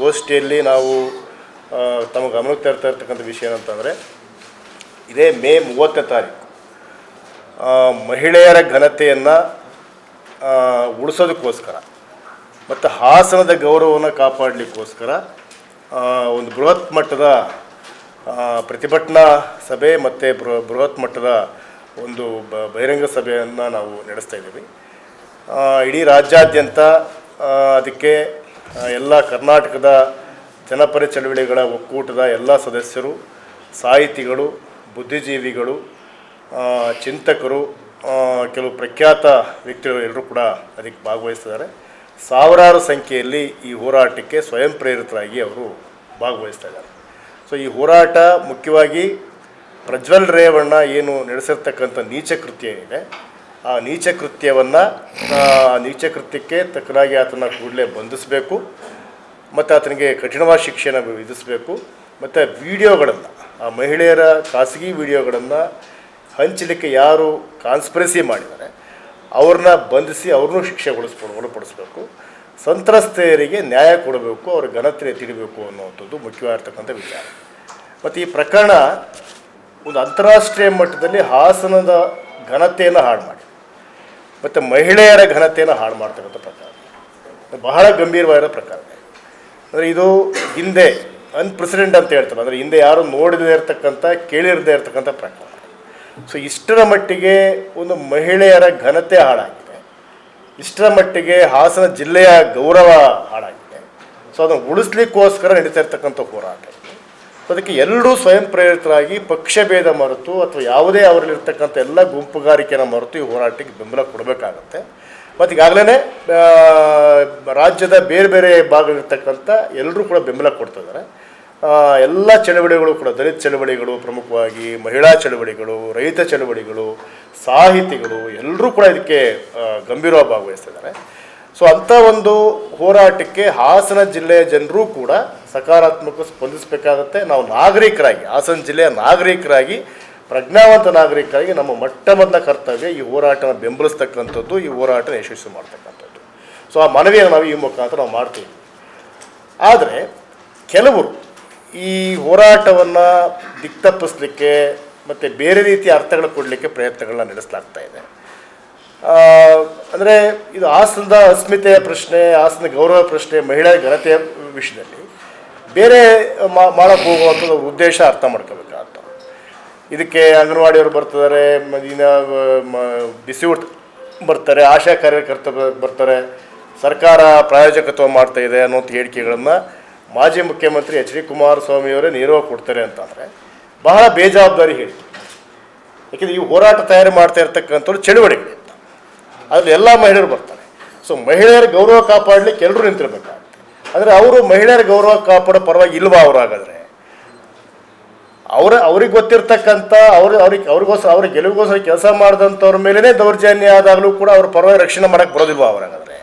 ಗೋಷ್ಠಿಯಲ್ಲಿ ನಾವು ತಮ್ಮ ಗಮನಕ್ಕೆ ತರ್ತಾ ಇರ್ತಕ್ಕಂಥ ವಿಷಯ ಏನಂತಂದರೆ, ಇದೇ ಮೇ ಮೂವತ್ತನೇ ತಾರೀಕು ಮಹಿಳೆಯರ ಘನತೆಯನ್ನು ಉಳಿಸೋದಕ್ಕೋಸ್ಕರ ಮತ್ತು ಹಾಸನದ ಗೌರವವನ್ನು ಕಾಪಾಡಲಿಕ್ಕೋಸ್ಕರ ಒಂದು ಬೃಹತ್ ಮಟ್ಟದ ಪ್ರತಿಭಟನಾ ಸಭೆ ಮತ್ತು ಬೃಹತ್ ಮಟ್ಟದ ಒಂದು ಬ, ಬಹಿರಂಗ ಸಭೆಯನ್ನು ನಾವು ನಡೆಸ್ತಾ ಇದ್ದೀವಿ. ಇಡೀ ರಾಜ್ಯಾದ್ಯಂತ ಅದಕ್ಕೆ ಎಲ್ಲ ಕರ್ನಾಟಕದ ಜನಪರ ಚಳವಳಿಗಳ ಒಕ್ಕೂಟದ ಎಲ್ಲ ಸದಸ್ಯರು, ಸಾಹಿತಿಗಳು, ಬುದ್ಧಿಜೀವಿಗಳು ಚಿಂತಕರು ಕೆಲವು ಪ್ರಖ್ಯಾತ ವ್ಯಕ್ತಿಗಳು ಎಲ್ಲರೂ ಕೂಡ ಅದಕ್ಕೆ ಭಾಗವಹಿಸ್ತಿದ್ದಾರೆ. ಸಾವಿರಾರು ಸಂಖ್ಯೆಯಲ್ಲಿ ಈ ಹೋರಾಟಕ್ಕೆ ಸ್ವಯಂ ಪ್ರೇರಿತರಾಗಿ ಅವರು ಭಾಗವಹಿಸ್ತಾ ಇದ್ದಾರೆ. ಸೊ ಈ ಹೋರಾಟ ಮುಖ್ಯವಾಗಿ ಪ್ರಜ್ವಲ್ ರೇವಣ್ಣ ಏನು ನಡೆಸಿರ್ತಕ್ಕಂಥ ನೀಚ ಕೃತ್ಯ ಏನಿದೆ ಆ ನೀಚ ಕೃತ್ಯವನ್ನು ನೀಚ ಕೃತ್ಯಕ್ಕೆ ತಕ್ಕನಾಗಿ ಆತನ ಕೂಡಲೇ ಬಂಧಿಸಬೇಕು, ಮತ್ತು ಆತನಿಗೆ ಕಠಿಣವಾದ ಶಿಕ್ಷೆಯನ್ನು ವಿಧಿಸಬೇಕು, ಮತ್ತು ವಿಡಿಯೋಗಳನ್ನು, ಆ ಮಹಿಳೆಯರ ಖಾಸಗಿ ವಿಡಿಯೋಗಳನ್ನು ಹಂಚಲಿಕ್ಕೆ ಯಾರು ಕಾನ್ಸ್ಪಿರಸಿ ಮಾಡಿದ್ದಾರೆ, ಅವ್ರನ್ನ ಬಂಧಿಸಿ ಅವ್ರನ್ನೂ ಶಿಕ್ಷೆಗೊಳಿಸ್ಬೋದು ಒಳಪಡಿಸ್ಬೇಕು ಸಂತ್ರಸ್ತೆಯರಿಗೆ ನ್ಯಾಯ ಕೊಡಬೇಕು, ಅವ್ರ ಘನತೆ ತಿಳಿಬೇಕು ಅನ್ನುವಂಥದ್ದು ಮುಖ್ಯವಾಗಿರ್ತಕ್ಕಂಥ ವಿಚಾರ. ಮತ್ತು ಈ ಪ್ರಕರಣ ಒಂದು ಅಂತಾರಾಷ್ಟ್ರೀಯ ಮಟ್ಟದಲ್ಲಿ ಹಾಸನದ ಘನತೆಯನ್ನು ಹಾಳು ಮಾಡಿ ಮತ್ತು ಮಹಿಳೆಯರ ಘನತೆಯನ್ನು ಹಾಳು ಮಾಡ್ತಕ್ಕಂಥ ಪ್ರಕಾರ. ಬಹಳ ಗಂಭೀರವಾಗಿರೋ ಪ್ರಕಾರ. ಅಂದರೆ ಇದು ಹಿಂದೆ ಅನ್ಪ್ರೆಸಿಡೆಂಟ್ ಅಂತ ಹೇಳ್ತಾರೆ. ಅಂದರೆ ಹಿಂದೆ ಯಾರು ನೋಡದೇ ಇರತಕ್ಕಂಥ, ಕೇಳಿರದೇ ಇರತಕ್ಕಂಥ ಪ್ರಕಾರ. ಸೊ ಇಷ್ಟರ ಮಟ್ಟಿಗೆ ಒಂದು ಮಹಿಳೆಯರ ಘನತೆ ಹಾಳಾಗಿದೆ. ಇಷ್ಟರ ಮಟ್ಟಿಗೆ ಹಾಸನ ಜಿಲ್ಲೆಯ ಗೌರವ ಹಾಳಾಗಿದೆ. ಸೊ ಅದನ್ನು ಉಳಿಸ್ಲಿಕ್ಕೋಸ್ಕರ ನಡೀತಾ ಇರ್ತಕ್ಕಂಥ ಹೋರಾಟ. ಅದಕ್ಕೆ ಎಲ್ಲರೂ ಸ್ವಯಂ ಪ್ರೇರಿತರಾಗಿ ಪಕ್ಷಭೇದ ಮರೆತು ಅಥವಾ ಯಾವುದೇ ಅವರಲ್ಲಿರ್ತಕ್ಕಂಥ ಎಲ್ಲ ಗುಂಪುಗಾರಿಕೆಯನ್ನು ಮರೆತು ಈ ಹೋರಾಟಕ್ಕೆ ಬೆಂಬಲ ಕೊಡಬೇಕಾಗತ್ತೆ. ಮತ್ತು ಈಗಾಗಲೇ ರಾಜ್ಯದ ಬೇರೆ ಬೇರೆ ಭಾಗದಲ್ಲಿರ್ತಕ್ಕಂಥ ಎಲ್ಲರೂ ಕೂಡ ಬೆಂಬಲ ಕೊಡ್ತಿದ್ದಾರೆ ಎಲ್ಲ ಚಳವಳಿಗಳು ಕೂಡ, ದಲಿತ ಚಳವಳಿಗಳು, ಪ್ರಮುಖವಾಗಿ ಮಹಿಳಾ ಚಳವಳಿಗಳು, ರೈತ ಚಳವಳಿಗಳು, ಸಾಹಿತಿಗಳು ಎಲ್ಲರೂ ಕೂಡ ಇದಕ್ಕೆ ಗಂಭೀರವಾಗಿ ಭಾಗವಹಿಸ್ತಿದ್ದಾರೆ ಸೊ ಅಂಥ ಒಂದು ಹೋರಾಟಕ್ಕೆ ಹಾಸನ ಜಿಲ್ಲೆಯ ಜನರೂ ಕೂಡ ಸಕಾರಾತ್ಮಕ ಸ್ಪಂದಿಸಬೇಕಾಗತ್ತೆ. ನಾವು ನಾಗರಿಕರಾಗಿ, ಹಾಸನ ಜಿಲ್ಲೆಯ ನಾಗರಿಕರಾಗಿ, ಪ್ರಜ್ಞಾವಂತ ನಾಗರಿಕರಾಗಿ ನಮ್ಮ ಮೊಟ್ಟ ಕರ್ತವ್ಯ ಈ ಹೋರಾಟನ ಬೆಂಬಲಿಸ್ತಕ್ಕಂಥದ್ದು, ಈ ಹೋರಾಟನ ಯಶಸ್ವಿ ಮಾಡ್ತಕ್ಕಂಥದ್ದು. ಸೊ ಆ ಮನವಿಯನ್ನು ನಾವು ಈ ಮುಖಾಂತರ ನಾವು ಮಾಡ್ತೀವಿ. ಆದರೆ ಕೆಲವರು ಈ ಹೋರಾಟವನ್ನು ದಿಕ್ತಪ್ಪಿಸ್ಲಿಕ್ಕೆ ಮತ್ತು ಬೇರೆ ರೀತಿಯ ಅರ್ಥಗಳು ಕೊಡಲಿಕ್ಕೆ ಪ್ರಯತ್ನಗಳನ್ನ ನಡೆಸಲಾಗ್ತಾ ಇದೆ. ಅಂದರೆ ಇದು ಹಾಸನದ ಅಸ್ಮಿತೆಯ ಪ್ರಶ್ನೆ ಹಾಸನ ಗೌರವ ಪ್ರಶ್ನೆ, ಮಹಿಳೆಯ ಘನತೆಯ ವಿಷಯದಲ್ಲಿ ಬೇರೆ ಮಾಡಕ್ಕೆ ಹೋಗುವಂಥದ್ದು ಉದ್ದೇಶ ಅರ್ಥ ಮಾಡ್ಕೋಬೇಕಾಗ್ತದೆ ಇದಕ್ಕೆ ಅಂಗನವಾಡಿಯವರು ಬರ್ತಿದ್ದಾರೆ ಇನ್ನು ಬಿಸಿ ಊಟ ಬರ್ತಾರೆ, ಆಶಾ ಕಾರ್ಯಕರ್ತ ಬರ್ತಾರೆ, ಸರ್ಕಾರ ಪ್ರಾಯೋಜಕತ್ವ ಮಾಡ್ತಾ ಇದೆ ಅನ್ನೋಂಥ ಹೇಳಿಕೆಗಳನ್ನು ಮಾಜಿ ಮುಖ್ಯಮಂತ್ರಿ ಎಚ್ ಡಿ ಕುಮಾರಸ್ವಾಮಿಯವರೇ ನೇರವಾಗಿ ಕೊಡ್ತಾರೆ ಅಂತಂದರೆ ಬಹಳ ಬೇಜವಾಬ್ದಾರಿ ಹೇಳಿ ಯಾಕೆಂದರೆ ಈ ಹೋರಾಟ ತಯಾರಿ ಮಾಡ್ತಾ ಇರ್ತಕ್ಕಂಥವ್ರು ಚಳುವಳಿಗಳು. ಅಂತ ಅದ್ರಲ್ಲಿ ಎಲ್ಲ ಮಹಿಳೆಯರು ಬರ್ತಾರೆ. ಸೊ ಮಹಿಳೆಯರ ಗೌರವ ಕಾಪಾಡಲಿಕ್ಕೆ ಎಲ್ಲರೂ ನಿಂತಿರ್ಬೇಕಾಗುತ್ತೆ. ಆದರೆ ಅವರು ಮಹಿಳೆಯರ ಗೌರವ ಕಾಪಾಡೋ ಪರವಾಗಿ ಇಲ್ವಾ ಅವರು ಹಾಗಾದ್ರೆ? ಅವರ, ಅವ್ರಿಗೆ ಗೊತ್ತಿರ್ತಕ್ಕಂಥ ಅವ್ರ, ಅವ್ರಿಗೆ, ಅವ್ರಿಗೋಸ್ಕರ, ಅವ್ರ ಗೆಲುವಿಗೋಸ್ಕರ ಕೆಲಸ ಮಾಡಿದಂಥವ್ರ ಮೇಲೇ ದೌರ್ಜನ್ಯ ಆದಾಗಲೂ ಕೂಡ ಅವ್ರ ಪರವಾಗಿ ರಕ್ಷಣೆ ಮಾಡೋಕ್ಕೆ ಬರೋದಿಲ್ವ ಅವರಾಗಾದರೆ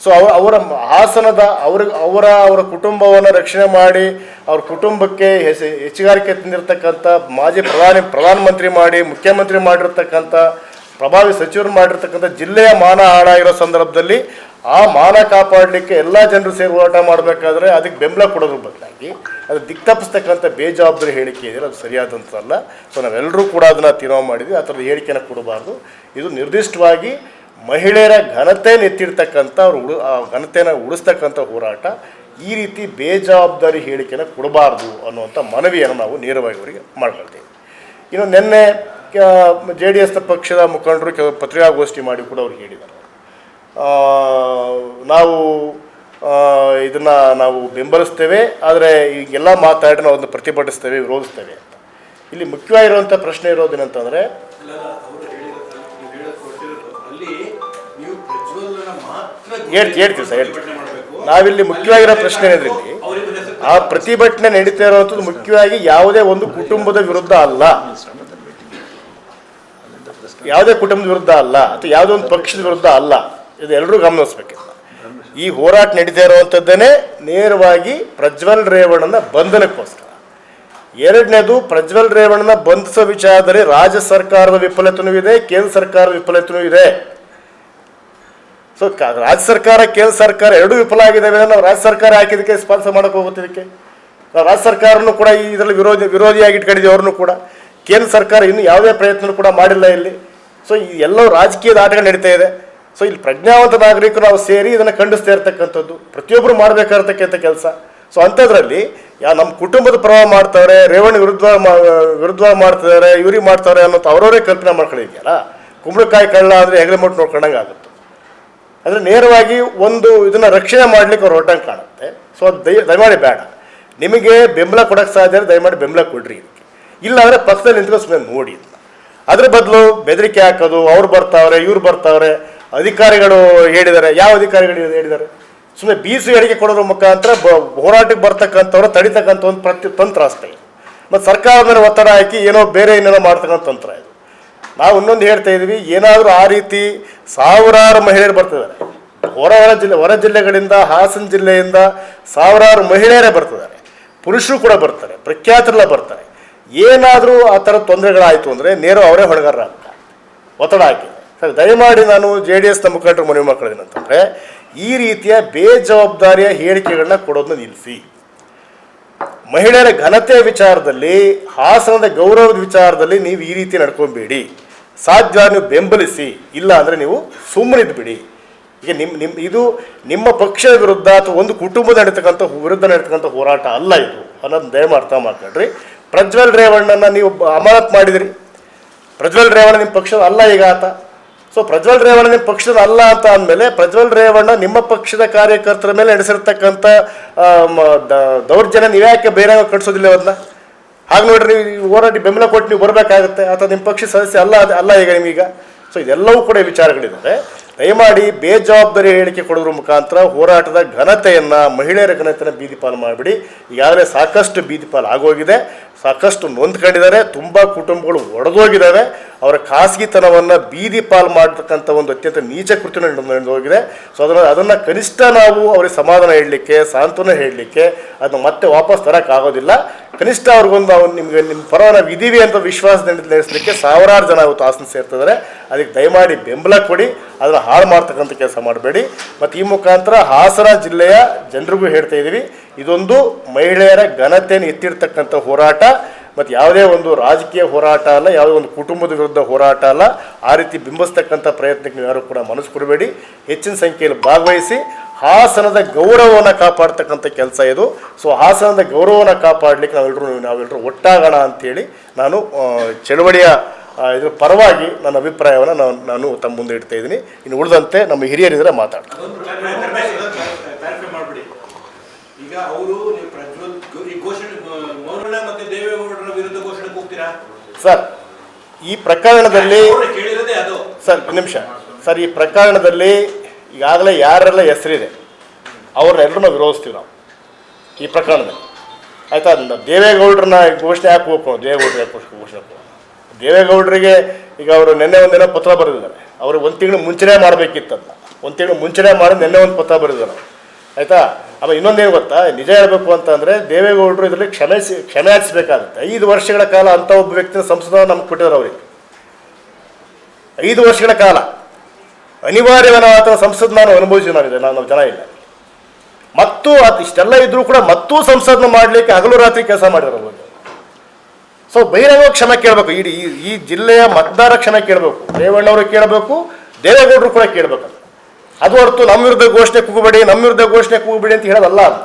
ಸೊ ಅವ ಅವರ ಹಾಸನದ ಅವ್ರ, ಅವರ ಅವರ ಕುಟುಂಬವನ್ನು ರಕ್ಷಣೆ ಮಾಡಿ, ಅವ್ರ ಕುಟುಂಬಕ್ಕೆ ಹೆಸ ಹೆಚ್ಚುಗಾರಿಕೆ ತಂದಿರತಕ್ಕಂಥ ಮಾಜಿ ಪ್ರಧಾನಿ, ಪ್ರಧಾನಮಂತ್ರಿ ಮಾಡಿ, ಮುಖ್ಯಮಂತ್ರಿ ಮಾಡಿರ್ತಕ್ಕಂಥ ಪ್ರಭಾವಿ ಸಚಿವರು ಮಾಡಿರ್ತಕ್ಕಂಥ ಜಿಲ್ಲೆಯ ಮಾನ ಹಾಳಾಗಿರೋ ಸಂದರ್ಭದಲ್ಲಿ ಆ ಮಾನ ಕಾಪಾಡಲಿಕ್ಕೆ ಎಲ್ಲ ಜನರು ಸೇರಿ ಹೋರಾಟ ಮಾಡಬೇಕಾದ್ರೆ ಅದಕ್ಕೆ ಬೆಂಬಲ ಕೊಡೋದ್ರ ಬದಲಾಗಿ ಅದು ದಿಕ್ತಪ್ಪಿಸ್ತಕ್ಕಂಥ ಬೇಜವಾಬ್ದಾರಿ ಹೇಳಿಕೆ ಇದೆ ಅದು ಸರಿಯಾದಂಥದ್ದಲ್ಲ ಸೊ ನಾವೆಲ್ಲರೂ ಕೂಡ ಅದನ್ನು ತೀರ್ಮಾನ ಮಾಡಿದ್ವಿ. ಆ ಥರದ ಹೇಳಿಕೆನ ಕೊಡಬಾರ್ದು. ಇದು ನಿರ್ದಿಷ್ಟವಾಗಿ ಮಹಿಳೆಯರ ಘನತೆ ನೆತ್ತಿರ್ತಕ್ಕಂಥ ಅವ್ರು ಉಡು, ಆ ಘನತೆನ ಉಳಿಸ್ತಕ್ಕಂಥ ಹೋರಾಟ ಈ ರೀತಿ ಬೇಜವಾಬ್ದಾರಿ ಹೇಳಿಕೆನ ಕೊಡಬಾರ್ದು ಅನ್ನುವಂಥ ಮನವಿಯನ್ನು ನಾವು ನೇರವಾಗಿ ಅವರಿಗೆ ಮಾಡ್ಕೊಳ್ತೀವಿ. ಇನ್ನು ನಿನ್ನೆ ಜೆ ಡಿ ಎಸ್ ಪಕ್ಷದ ಮುಖಂಡರು ಕೆಲವು ಪತ್ರಿಕಾಗೋಷ್ಠಿ ಮಾಡಿ ಕೂಡ ಅವ್ರು ಹೇಳಿದ್ದಾರೆ. ನಾವು ಇದನ್ನು ನಾವು ಬೆಂಬಲಿಸ್ತೇವೆ ಆದರೆ ಈಗೆಲ್ಲ ಮಾತಾಡಿ ನಾವು ಅದನ್ನು ಪ್ರತಿಭಟಿಸ್ತೇವೆ ವಿರೋಧಿಸ್ತೇವೆ ಅಂತ. ಇಲ್ಲಿ ಮುಖ್ಯವಾಗಿರುವಂಥ ಪ್ರಶ್ನೆ ಇರೋದೇನಂತಂದರೆ ಹೇಳ್ತೀವಿ ಹೇಳ್ತೀವಿ ಸರ್, ಹೇಳ್ತೀವಿ. ನಾವಿಲ್ಲಿ ಮುಖ್ಯವಾಗಿರೋ ಪ್ರಶ್ನೆ ಏನಿದ್ರಲ್ಲಿ ಆ ಪ್ರತಿಭಟನೆ ನಡೀತಾ ಇರುವಂಥದ್ದು ಮುಖ್ಯವಾಗಿ ಯಾವುದೇ ಒಂದು ಕುಟುಂಬದ ವಿರುದ್ಧ ಅಲ್ಲ. ಯಾವುದೇ ಕುಟುಂಬದ ವಿರುದ್ಧ ಅಲ್ಲ, ಅಥವಾ ಯಾವುದೇ ಒಂದು ಪಕ್ಷದ ವಿರುದ್ಧ ಅಲ್ಲ, ಇದು ಎಲ್ಲರೂ ಗಮನಿಸ್ಬೇಕಿಲ್ಲ ಈ ಹೋರಾಟ ನಡೀತಾ ಇರುವಂಥದ್ದೇ ನೇರವಾಗಿ ಪ್ರಜ್ವಲ್ ರೇವಣ್ಣನ ಬಂಧನಕ್ಕೋಸ್ಕರ. ಎರಡನೇದು, ಪ್ರಜ್ವಲ್ ರೇವಣ್ಣನ ಬಂಧಿಸೋ ವಿಚಾರದಲ್ಲಿ ರಾಜ್ಯ ಸರ್ಕಾರದ ವಿಫಲತೆಯೂ ಇದೆ, ಕೇಂದ್ರ ಸರ್ಕಾರದ ವಿಫಲತೆಯೂ ಇದೆ. ಸೊ ರಾಜ್ಯ ಸರ್ಕಾರ, ಕೇಂದ್ರ ಸರ್ಕಾರ ಎರಡೂ ವಿಫಲ ಆಗಿದ್ದಾವೆ ನಾವು ರಾಜ್ಯ ಸರ್ಕಾರ ಹಾಕಿದ್ದಕ್ಕೆ ಸ್ಪಾನ್ಸರ್ ಮಾಡೋಕೆ ಹೋಗುತ್ತಿದ್ದಕ್ಕೆ ನಾವು ರಾಜ್ಯ ಸರ್ಕಾರನೂ ಕೂಡ ಇದರಲ್ಲಿ ವಿರೋಧಿ, ವಿರೋಧಿಯಾಗಿ ಇಟ್ಕೊಂಡಿದ್ದೀವಿ ಅವ್ರನ್ನೂ ಕೂಡ. ಕೇಂದ್ರ ಸರ್ಕಾರ ಇನ್ನೂ ಯಾವುದೇ ಪ್ರಯತ್ನ ಕೂಡ ಮಾಡಿಲ್ಲ ಇಲ್ಲಿ. ಸೊ ಈ ಎಲ್ಲವೂ ರಾಜಕೀಯದ ಆಟಗಳು ನಡೀತಾ ಇದೆ. ಸೊ ಇಲ್ಲಿ ಪ್ರಜ್ಞಾವಂತ ನಾಗರಿಕರು ನಾವು ಸೇರಿ ಇದನ್ನು ಖಂಡಿಸ್ತಾ ಇರ್ತಕ್ಕಂಥದ್ದು ಪ್ರತಿಯೊಬ್ಬರು ಮಾಡಬೇಕಾಗಿರ್ತಕ್ಕಂಥ ಕೆಲಸ. ಸೊ ಅಂಥದ್ರಲ್ಲಿ, ಯಾ ನಮ್ಮ ಕುಟುಂಬದ ಪ್ರಭಾವ ಮಾಡ್ತಾರೆ ರೇವಣ್ಣ ವಿರುದ್ಧ ವಿರುದ್ಧ ಮಾಡ್ತಿದ್ದಾರೆ, ಇವ್ರಿಗೆ ಮಾಡ್ತಾರೆ ಅನ್ನೋದು ಅವರವರೇ ಕಲ್ಪನೆ ಮಾಡ್ಕೊಂಡಿದ್ಯಲ್ಲ ಕುಂಬಳಕಾಯಿ ಕಳ್ಳ ಅಂದರೆ ಹೆಗಲೆ ಮುಟ್ಟು ನೋಡ್ಕೊಂಡಂಗೆ ಆಗುತ್ತೆ. ಅಂದರೆ ನೇರವಾಗಿ ಒಂದು ಇದನ್ನು ರಕ್ಷಣೆ ಮಾಡ್ಲಿಕ್ಕೆ ಅವ್ರು ಹೊರಟಂಗೆ ಕಾಣುತ್ತೆ. ಸೊ ಅದು ದಯ, ದಯಮಾಡಿ ಬೇಡ. ನಿಮಗೆ ಬೆಂಬಲ ಕೊಡೋಕ್ಕೆ ಸಾಧ್ಯ ದಯಮಾಡಿ ಬೆಂಬಲ ಕೊಡ್ರಿ ಇದಕ್ಕೆ. ಇಲ್ಲಾಂದರೆ ಪಕ್ಕದಲ್ಲಿ ನಿಂತ್ಕೊಂಡು ಸುಮ್ಮನೆ ನೋಡಿ ಅದ್ರ ಬದಲು ಬೆದರಿಕೆ ಹಾಕೋದು, ಅವ್ರು ಬರ್ತಾವ್ರೆ, ಇವ್ರು ಬರ್ತಾವ್ರೆ, ಅಧಿಕಾರಿಗಳು ಹೇಳಿದ್ದಾರೆ. ಯಾವ ಅಧಿಕಾರಿಗಳು ಹೇಳಿದ್ದಾರೆ? ಸುಮ್ಮನೆ ಬೀಸು ಹೇಳಿಕೆ ಕೊಡೋದ್ರ ಮುಖಾಂತರ ಬ, ಹೋರಾಟಕ್ಕೆ ಬರ್ತಕ್ಕಂಥವ್ರು, ತಡಿತಕ್ಕಂಥ ಒಂದು ಪ್ರತಿ ತಂತ್ರ ಅಷ್ಟೇ. ಮತ್ತು ಸರ್ಕಾರದ ಮೇಲೆ ಒತ್ತಡ ಹಾಕಿ ಏನೋ ಬೇರೆ ಏನೇನೋ ಮಾಡ್ತಕ್ಕಂಥ ತಂತ್ರ ಇದು. ನಾವು ಇನ್ನೊಂದು ಹೇಳ್ತಾ ಇದ್ವಿ, ಏನಾದರೂ ಆ ರೀತಿ ಸಾವಿರಾರು ಮಹಿಳೆಯರು ಬರ್ತಿದ್ದಾರೆ. ಹೊರ ಹೊರ ಜಿಲ್ಲೆ, ಹೊರ ಜಿಲ್ಲೆಗಳಿಂದ, ಹಾಸನ ಜಿಲ್ಲೆಯಿಂದ ಸಾವಿರಾರು ಮಹಿಳೆಯರೇ ಬರ್ತಿದ್ದಾರೆ. ಪುರುಷರು ಕೂಡ ಬರ್ತಾರೆ, ಪ್ರಖ್ಯಾತರೆಲ್ಲ ಬರ್ತಾರೆ. ಏನಾದರೂ ಆ ಥರ ತೊಂದರೆಗಳಾಯಿತು ಅಂದರೆ ನೇರ ಅವರೇ ಹೊಣೆಗಾರರಾಗ್ತಾರೆ. ಒತ್ತಡ ಹಾಕಿ. ಸರಿ, ದಯಮಾಡಿ ನಾನು ಜೆ ಡಿ ಎಸ್ನ ಮುಖಂಡರು ಮನವಿ ಮಾಡ್ಕೊಳ್ಳೋದೇನಂತಂದರೆ ಈ ರೀತಿಯ ಬೇಜವಾಬ್ದಾರಿಯ ಹೇಳಿಕೆಗಳನ್ನ ಕೊಡೋದನ್ನ ನಿಲ್ಲಿಸಿ. ಮಹಿಳೆಯರ ಘನತೆಯ ವಿಚಾರದಲ್ಲಿ, ಹಾಸನದ ಗೌರವದ ವಿಚಾರದಲ್ಲಿ ನೀವು ಈ ರೀತಿ ನಡ್ಕೊಬೇಡಿ. ಸಾಧ್ಯ ನೀವು ಬೆಂಬಲಿಸಿ, ಇಲ್ಲ ಅಂದರೆ ನೀವು ಸುಮ್ಮನಿದ್ದು ಬಿಡಿ. ಈಗ ನಿಮ್ಮ ನಿಮ್ಮ ಇದು ನಿಮ್ಮ ಪಕ್ಷದ ವಿರುದ್ಧ ಅಥವಾ ಒಂದು ಕುಟುಂಬದ ನಡೀತಕ್ಕಂಥ ವಿರುದ್ಧ ನಡೀತಕ್ಕಂಥ ಹೋರಾಟ ಅಲ್ಲ ಇದು ಅನ್ನೋದು ದಯಮಾಡಿ ಅರ್ಥ ಮಾಡ್ಕೊಳ್ರಿ. ಪ್ರಜ್ವಲ್ ರೇವಣ್ಣನ ನೀವು ಅಮಾನತ್ ಮಾಡಿದಿರಿ. ಪ್ರಜ್ವಲ್ ರೇವಣ್ಣ ನಿಮ್ಮ ಪಕ್ಷದ ಅಲ್ಲ ಈಗ ಆತ. ಸೊ ಪ್ರಜ್ವಲ್ ರೇವಣ್ಣ ನಿಮ್ಮ ಪಕ್ಷದ ಅಲ್ಲ ಅಂತ ಅಂದಮೇಲೆ ಪ್ರಜ್ವಲ್ ರೇವಣ್ಣ ನಿಮ್ಮ ಪಕ್ಷದ ಕಾರ್ಯಕರ್ತರ ಮೇಲೆ ನಡೆಸಿರ್ತಕ್ಕಂಥ ದೌರ್ಜನ್ಯ ನೀವ್ಯಾಕೆ ಬೇರೆ ಕಟ್ಸೋದಿಲ್ಲ ಅದನ್ನ ಹಾಗೆ ನೋಡ್ರಿ ನೀವು, ಈ ಹೋರಾಟ ಬೆಂಬಲ ಕೊಟ್ಟು ನೀವು ಬರಬೇಕಾಗುತ್ತೆ. ಅಥವಾ ನಿಮ್ಮ ಪಕ್ಷದ ಸದಸ್ಯ ಅಲ್ಲ ಅಲ್ಲ ಈಗ ನಿಮಗೀಗ ಸೊ ಇದೆಲ್ಲವೂ ಕೂಡ ವಿಚಾರಗಳಿದ್ದಾವೆ ದಯಮಾಡಿ ಬೇಜವಾಬ್ದಾರಿ ಹೇಳಿಕೆ ಕೊಡೋದ್ರ ಮುಖಾಂತರ ಹೋರಾಟದ ಘನತೆಯನ್ನು ಮಹಿಳೆಯರ ಘನತೆಯನ್ನು ಬೀದಿ ಪಾಲು ಮಾಡಿಬಿಡಿ. ಈಗಾಗಲೇ ಸಾಕಷ್ಟು ಬೀದಿ ಪಾಲು ಆಗೋಗಿದೆ. ಸಾಕಷ್ಟು ನೊಂದ್ಕೊಂಡಿದ್ದಾರೆ. ತುಂಬ ಕುಟುಂಬಗಳು ಒಡೆದೋಗಿದ್ದಾವೆ. ಅವರ ಖಾಸಗಿತನವನ್ನು ಬೀದಿ ಪಾಲು ಮಾಡತಕ್ಕಂಥ ಒಂದು ಅತ್ಯಂತ ನೀಚ ಕೃತ್ಯ ಹೋಗಿದೆ. ಸೊ ಅದನ್ನು ಅದನ್ನು ಕನಿಷ್ಠ ನಾವು ಅವರಿಗೆ ಸಮಾಧಾನ ಹೇಳಲಿಕ್ಕೆ, ಸಾಂತ್ವನ ಹೇಳಲಿಕ್ಕೆ ಅದನ್ನು ಮತ್ತೆ ವಾಪಸ್ ತರೋಕ್ಕಾಗೋದಿಲ್ಲ ಕನಿಷ್ಠ ಅವ್ರಿಗೊಂದು ಅವ್ನು ನಿಮಗೆ ನಿಮ್ಮ ಪರ ನಾವು ಇದೀವಿ ಅಂತ ವಿಶ್ವಾಸ ನಡೆಸಲಿಕ್ಕೆ ಸಾವಿರಾರು ಜನ ಇವತ್ತು ಹಾಸನ ಸೇರ್ತಿದ್ದಾರೆ. ಅದಕ್ಕೆ ದಯಮಾಡಿ ಬೆಂಬಲ ಕೊಡಿ. ಅದನ್ನು ಹಾಳು ಮಾಡ್ತಕ್ಕಂಥ ಕೆಲಸ ಮಾಡಬೇಡಿ. ಮತ್ತು ಈ ಮುಖಾಂತರ ಹಾಸನ ಜಿಲ್ಲೆಯ ಜನರಿಗೂ ಹೇಳ್ತಾ ಇದ್ದೀವಿ ಇದೊಂದು ಮಹಿಳೆಯರ ಘನತೆಯನ್ನು ಎತ್ತಿರ್ತಕ್ಕಂಥ ಹೋರಾಟ. ಮತ್ತು ಯಾವುದೇ ಒಂದು ರಾಜಕೀಯ ಹೋರಾಟ ಅಲ್ಲ, ಯಾವುದೇ ಒಂದು ಕುಟುಂಬದ ವಿರುದ್ಧ ಹೋರಾಟ ಅಲ್ಲ, ಆ ರೀತಿ ಬಿಂಬಿಸ್ತಕ್ಕಂಥ ಪ್ರಯತ್ನಕ್ಕೆ ನೀವು ಯಾರು ಕೂಡ ಮನಸ್ಸು ಕೊಡಬೇಡಿ. ಹೆಚ್ಚಿನ ಸಂಖ್ಯೆಯಲ್ಲಿ ಭಾಗವಹಿಸಿ ಹಾಸನದ ಗೌರವವನ್ನು ಕಾಪಾಡ್ತಕ್ಕಂಥ ಕೆಲಸ ಇದು. ಸೊ ಹಾಸನದ ಗೌರವವನ್ನು ಕಾಪಾಡಲಿಕ್ಕೆ ನಾವೆಲ್ಲರೂ ನಾವೆಲ್ಲರೂ ಒಟ್ಟಾಗೋಣ ಅಂತೇಳಿ ನಾನು ಚಳವಳಿಯ ಇದ್ರ ಪರವಾಗಿ ನನ್ನ ಅಭಿಪ್ರಾಯವನ್ನು ನಾನು ನಾನು ತಮ್ಮ ಮುಂದೆ ಇಡ್ತಾ ಇದ್ದೀನಿ. ಇನ್ನು ಉಳಿದಂತೆ ನಮ್ಮ ಹಿರಿಯರಿದ್ರೆ ಮಾತಾಡ್ತಾರೆ ಅದೊಂದು ಕ್ಲಾರಿಫೈ ಮಾಡ್ಬಿಡಿ ಈಗ ಅವರು ನೀವು ಪ್ರಜ್ವಲ್ ಗೋ- ಈ ಘೋಷಣೆ ಮ- ಮೌನಣ್ಣ ಮತ್ತೆ ದೇವೇಗೌಡರ ವಿರುದ್ಧ ಘೋಷಣೆ ಕೂಗ್ತೀರಾ ಸರ್ ಈ ಪ್ರಕರಣದಲ್ಲಿ ಸರ್ ನಿಮಿಷ. ಸರ್ ಈ ಪ್ರಕರಣದಲ್ಲಿ ಈಗಾಗಲೇ ಯಾರೆಲ್ಲ ಹೆಸರಿದೆ. ಅವ್ರನ್ನೆಲ್ಲರೂ ನಾವು ವಿರೋಧಿಸ್ತೀವಿ ನಾವು ಈ ಪ್ರಕರಣದಲ್ಲಿ. ಆಯಿತಾ? ದೇವೇಗೌಡರನ್ನ ಘೋಷಣೆ ಯಾಕೆ ಹೋಗ್ಕೊ ದೇವೇಗೌಡರು ಯಾಕೆ ಘೋಷಣೆ ದೇವೇಗೌಡರಿಗೆ ಈಗ ಅವರು ನಿನ್ನೆ ಒಂದಿನ ಪತ್ರ ಬರೆದಿದ್ದಾರೆ. ಅವರು ಒಂದು ತಿಂಗಳು ಮುಂಚೆನೇ ಮಾಡಬೇಕಿತ್ತು ಅದನ್ನ ಒಂದು ತಿಂಗಳು ಮುಂಚೆನೇ ಮಾಡಿ ನಿನ್ನೆ ಒಂದು ಪತ್ರ ಬರೆದಿದ್ದಾರೆ. ಆಯಿತಾ? ಆಮೇಲೆ ಇನ್ನೊಂದೇನು ಗೊತ್ತಾ? ನಿಜ ಹೇಳಬೇಕು ಅಂತಂದರೆ ದೇವೇಗೌಡರು ಇದರಲ್ಲಿ ಕ್ಷಮೆಸಿ ಕ್ಷಮೆ ಹಾಕಿಸ್ಬೇಕಾಗುತ್ತೆ. ಐದು ವರ್ಷಗಳ ಕಾಲ ಅಂಥ ಒಬ್ಬ ವ್ಯಕ್ತಿನ ಸಂಸದ ನಮ್ಗೆ ಕೊಟ್ಟಿದ್ದಾರೆ ಅವರಿಗೆ. ಐದು ವರ್ಷಗಳ ಕಾಲ. ಅನಿವಾರ್ಯವಾದ ಅಥವಾ ಸಂಸದ್ ನಾನು ಅನುಭವಿಸಿ ನಾನಿದೆ. ನಾನು ಜನ ಇಲ್ಲ. ಮತ್ತು ಅದು ಇಷ್ಟೆಲ್ಲ ಇದ್ರೂ ಕೂಡ ಮತ್ತೂ ಸಂಸದನ ಮಾಡಲಿಕ್ಕೆ ಹಗಲು ರಾತ್ರಿ ಕೆಲಸ ಮಾಡಿದ್ರು ಅವರು. ಸೊ ಬಹಿರಂಗ ಕ್ಷಮೆ ಕೇಳಬೇಕು. ಇಡೀ ಈ ಜಿಲ್ಲೆಯ ಮತದಾರ ಕ್ಷಮೆ ಕೇಳಬೇಕು. ರೇವಣ್ಣವರು ಕೇಳಬೇಕು. ದೇವೇಗೌಡರು ಕೂಡ ಕೇಳಬೇಕು. ಅದು ಹೊರತು ನಮ್ಮ ವಿರುದ್ಧ ಘೋಷಣೆ ಕೂಗಬೇಡಿ ನಮ್ಮ ವಿರುದ್ಧ ಘೋಷಣೆ ಕೂಗಬೇಡಿ ಅಂತ ಹೇಳೋದಲ್ಲ ಅದು.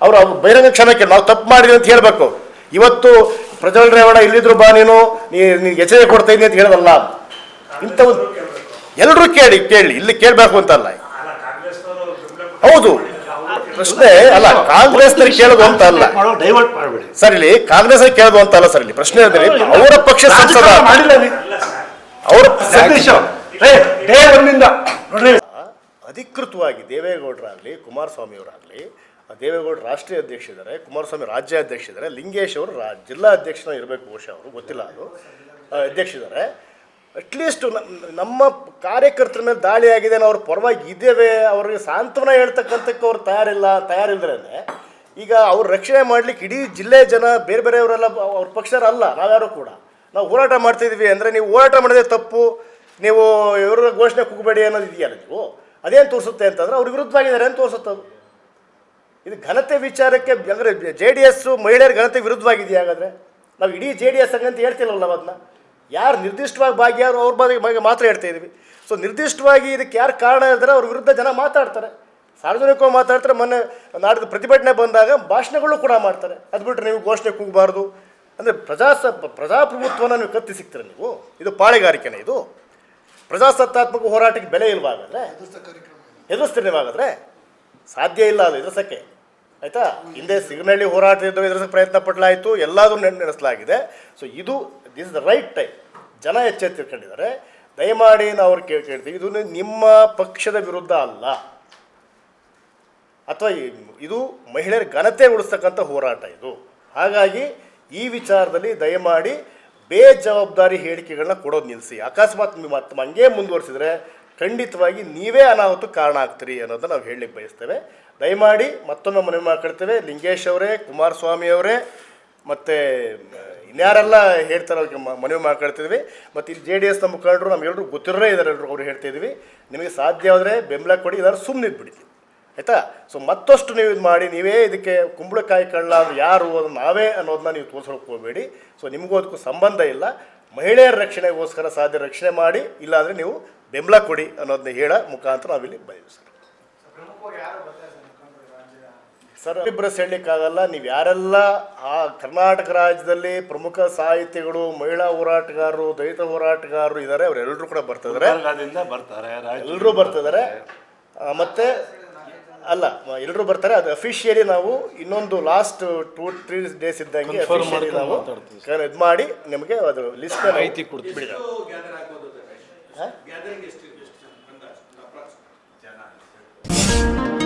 ಅವರು ಅವ್ರು ಬಹಿರಂಗ ಕ್ಷಮೆ ಕೇಳಿ ನಾವು ತಪ್ಪು ಮಾಡಿದ್ವಿ ಅಂತ ಹೇಳಬೇಕು. ಇವತ್ತು ಪ್ರಜ್ವಲ್ ರೇವಣ್ಣ ಇಲ್ಲಿದ್ರು ಬಾ ನೀನು ನೀ ನೀನು ಎಚ್ಚರಿಕೆ ಕೊಡ್ತಾ ಇದ್ದೀನಿ ಅಂತ ಹೇಳೋದಲ್ಲ. ಇಂಥ ಒಂದು ಎಲ್ಲರೂ ಕೇಳಿ ಕೇಳಿ ಇಲ್ಲಿ ಕೇಳಬೇಕು ಅಂತಲ್ಲ. ಹೌದು. ಪ್ರಶ್ನೆ ಅಲ್ಲ ಕಾಂಗ್ರೆಸ್ನಲ್ಲಿ ಕೇಳೋದು ಅಂತ ಅಲ್ಲ. ಸರಿ ಇಲ್ಲಿ ಕಾಂಗ್ರೆಸ್ ಕೇಳೋದು ಅಂತ ಅಲ್ಲ ಸರ್ ಇಲ್ಲಿ ಪ್ರಶ್ನೆ ಅಂದ್ರೆ ಅವರ ಪಕ್ಷ ಸಂಸದ ಅವರ ಸತೀಶ್ ಅಧಿಕೃತವಾಗಿ ದೇವೇಗೌಡರಾಗಲಿ, ಕುಮಾರಸ್ವಾಮಿಯವರಾಗಲಿ ದೇವೇಗೌಡ ರಾಷ್ಟ್ರೀಯ ಅಧ್ಯಕ್ಷರಿದ್ದಾರೆ ಕುಮಾರಸ್ವಾಮಿ ರಾಜ್ಯ ಅಧ್ಯಕ್ಷ ಇದ್ದಾರೆ ಲಿಂಗೇಶ್ ಅವರು ರಾ, ಜಿಲ್ಲಾ ಅಧ್ಯಕ್ಷನ ಇರಬೇಕು ಬಹುಶಃ ಅವರು, ಗೊತ್ತಿಲ್ಲ ಅದು. ಅಧ್ಯಕ್ಷ ಇದ್ದಾರೆ ಅಟ್ಲೀಸ್ಟ್ ನಮ್ಮ ಕಾರ್ಯಕರ್ತರ ಮೇಲೆ ದಾಳಿ ಆಗಿದೆ ಅವ್ರ ಪರವಾಗಿ ಇದ್ದೇವೆ, ಅವ್ರಿಗೆ ಸಾಂತ್ವನ ಹೇಳ್ತಕ್ಕಂಥಕ್ಕೆ ಅವ್ರು ತಯಾರಿಲ್ಲ ತಯಾರಿಲ್ಲದ್ರೆ ಈಗ ಅವ್ರ ರಕ್ಷಣೆ ಮಾಡಲಿಕ್ಕೆ ಇಡೀ ಜಿಲ್ಲೆ ಜನ ಬೇರೆ ಬೇರೆಯವರೆಲ್ಲ ಅವ್ರ ಪಕ್ಷದಲ್ಲ ನಾವ್ಯಾರು ಕೂಡ. ನಾವು ಹೋರಾಟ ಮಾಡ್ತಿದ್ವಿ ಅಂದರೆ ನೀವು ಹೋರಾಟ ಮಾಡಿದ್ರೆ ತಪ್ಪು, ನೀವು ಇವ್ರ ಘೋಷಣೆ ಕೂಗಬೇಡಿ ಅನ್ನೋದು ಇದೆಯಲ್ಲ ನೀವು? ಅದೇನು ತೋರಿಸುತ್ತೆ ಅಂತಂದ್ರೆ ಅವ್ರಿಗೆ ವಿರುದ್ಧವಾಗಿದ್ದಾರೆ ಅಂತ ತೋರಿಸುತ್ತೆ ಅದು. ಇದು ಘನತೆ ವಿಚಾರಕ್ಕೆ ಅಂದರೆ ಜೆ ಡಿ ಎಸ್ಸು ಮಹಿಳೆಯರ ಘನತೆ ವಿರುದ್ಧವಾಗಿದೆಯಾ ಹಾಗಾದರೆ? ನಾವು ಇಡೀ ಜೆ ಡಿ ಎಸ್ ಅಂತ ಹೇಳ್ತಿಲ್ಲವಲ್ಲ ಅದನ್ನ. ಯಾರು ನಿರ್ದಿಷ್ಟವಾಗಿ ಭಾಗಿಯಾರು ಅವ್ರ ಬಗ್ಗೆ ಮಾತ್ರ ಹೇಳ್ತಾ ಇದ್ದೀವಿ ಸೊ ನಿರ್ದಿಷ್ಟವಾಗಿ ಇದಕ್ಕೆ ಯಾರು ಕಾರಣ ಇದ್ದಾರೆ ಅವ್ರ ವಿರುದ್ಧ ಜನ ಮಾತಾಡ್ತಾರೆ. ಸಾರ್ವಜನಿಕವಾಗಿ ಮಾತಾಡ್ತಾರೆ, ಮೊನ್ನೆ ನಾಡಿದ ಪ್ರತಿಭಟನೆ ಬಂದಾಗ ಭಾಷಣಗಳು ಕೂಡ ಮಾಡ್ತಾರೆ. ಅದು ಬಿಟ್ಟರೆ ನೀವು ಘೋಷಣೆ ಕೂಗಬಾರ್ದು. ಅಂದರೆ ಪ್ರಜಾಸ ಪ್ರಜಾಪ್ರಭುತ್ವನ ನೀವು ಕತ್ತಿ ಸಿಗ್ತೀರ ನೀವು? ಇದು ಪಾಳೆಗಾರಿಕೆನೇ ಇದು. ಪ್ರಜಾಸತ್ತಾತ್ಮಕ ಹೋರಾಟಕ್ಕೆ ಬೆಲೆ ಇಲ್ವಾ ಹಾಗಾದ್ರೆ ಎದುರಿಸ್ತೀರಿ ನೀವು ಹಾಗಾದ್ರೆ ಸಾಧ್ಯ ಇಲ್ಲ ಅದು ಎದುರಿಸೋಕ್ಕೆ. ಆಯಿತಾ? ಹಿಂದೆ ಸಿಗನಹಳ್ಳಿ ಹೋರಾಟದಿಂದ ಎದುರಿಸೋಕೆ ಪ್ರಯತ್ನ ಪಡಲಾಯಿತು ಎಲ್ಲಾದರೂ ನಡೆಸಲಾಗಿದೆ ಸೊ ಇದು this is the right time ಜನ ಎಚ್ಚೆತ್ತಿರ್ಕೊಂಡಿದ್ದಾರೆ ದಯಮಾಡಿ ನಾವು ಅವ್ರು ಕೇಳಿ ಕೇಳ್ತೀವಿ. ಇದು ನಿಮ್ಮ ಪಕ್ಷದ ವಿರುದ್ಧ ಅಲ್ಲ. ಅಥವಾ ಇದು ಮಹಿಳೆಯರ ಘನತೆ ಉಳಿಸ್ತಕ್ಕಂಥ ಹೋರಾಟ ಇದು. ಹಾಗಾಗಿ ಈ ವಿಚಾರದಲ್ಲಿ ದಯಮಾಡಿ ಬೇಜವಾಬ್ದಾರಿ ಹೇಳಿಕೆಗಳನ್ನ ಕೊಡೋದು ನಿಲ್ಲಿಸಿ ಅಕಸ್ಮಾತ್ ನೀವು ಮತ್ತೆ ಹಂಗೆ ಮುಂದುವರಿಸಿದ್ರೆ ಖಂಡಿತವಾಗಿ ನೀವೇ ಅನಾಹುತಕ್ಕೆ ಕಾರಣ ಆಗ್ತೀರಿ ಅನ್ನೋದನ್ನ ನಾವು ಹೇಳಲಿಕ್ಕೆ ಬಯಸ್ತೇವೆ. ದಯಮಾಡಿ ಮತ್ತೊಮ್ಮೆ ಮನವಿ ಮಾಡ್ಕೊಳ್ತೇವೆ. ಲಿಂಗೇಶ್ ಅವರೇ, ಕುಮಾರಸ್ವಾಮಿ ಅವರೇ, ಮತ್ತು ಇನ್ಯಾರೆಲ್ಲ ಹೇಳ್ತಾರೆ ಅವ್ರಿಗೆ ಮನವಿ ಮಾಡ್ಕೊಳ್ತಿದ್ವಿ. ಮತ್ತು ಇಲ್ಲಿ ಜೆ ಡಿ ಎಸ್ನ ಮುಖಂಡರು ನಮಗೆಲ್ಲರೂ ಗೊತ್ತಿರೋರೇ ಇದ್ದಾರೆ ಎಲ್ಲರೂ ಅವ್ರು ಹೇಳ್ತಾ ಇದ್ವಿ ನಿಮಗೆ ಸಾಧ್ಯ ಆದರೆ ಬೆಂಬಲ ಕೊಡಿ ಇದಾರೆ ಸುಮ್ಮನೆ ಬಿಡಿ ಆಯಿತಾ? ಸೊ ಮತ್ತಷ್ಟು ನೀವು ಇದು ಮಾಡಿ ನೀವೇ ಇದಕ್ಕೆ ಕುಂಬಳಕಾಯಿ ಕಳ್ಳ ಅದು ಯಾರು ಅದು ನಾವೇ ಅನ್ನೋದನ್ನ ನೀವು ತೋರ್ಸೋಕೆ ಹೋಗಬೇಡಿ. ಸೊ ನಿಮಗೂ ಅದಕ್ಕೂ ಸಂಬಂಧ ಇಲ್ಲ. ಮಹಿಳೆಯರ ರಕ್ಷಣೆಗೋಸ್ಕರ ಸಾಧ್ಯ ರಕ್ಷಣೆ ಮಾಡಿ ಇಲ್ಲಾಂದರೆ ನೀವು ಬೆಂಬಲ ಕೊಡಿ ಅನ್ನೋದನ್ನ ಹೇಳ ಮುಖಾಂತರ ನಾವಿಲ್ಲಿ ಬಯಲು ಸರ್ ಸರ್ ಇಬ್ಬರು ಹೇಳಲಿಕ್ಕಾಗಲ್ಲ. ನೀವು ಯಾರೆಲ್ಲ ಆ ಕರ್ನಾಟಕ ರಾಜ್ಯದಲ್ಲಿ ಪ್ರಮುಖ ಸಾಹಿತಿಗಳು ಮಹಿಳಾ ಹೋರಾಟಗಾರರು ದಲಿತ ಹೋರಾಟಗಾರರು ಇದ್ದಾರೆ ಅವರೆಲ್ಲರೂ ಕೂಡ ಬರ್ತಿದ್ದಾರೆ ಎಲ್ಲರೂ ಬರ್ತಿದ್ದಾರೆ ಮತ್ತೆ ಅಲ್ಲ ಎಲ್ಲರೂ ಬರ್ತಾರೆ ಅದು ಅಫಿಷಿಯಲಿ ನಾವು ಇನ್ನೊಂದು ಲಾಸ್ಟ್ ಟೂ ತ್ರೀ ಡೇಸ್ ಇದ್ದಂಗೆ ಅಫಿಷಿಯಲಿ ನಾವು ಇದು ಮಾಡಿ ನಿಮಗೆ ಅದು ಲಿಸ್ಟ್ ಮಾಹಿತಿ ಕೊಡ್ತೀವಿ. ಬಿಡಿ. ಗ್ಯಾದರ್ ಆಗ್ಬೋದು ಗ್ಯಾದರಿಂಗ್ ಎಷ್ಟು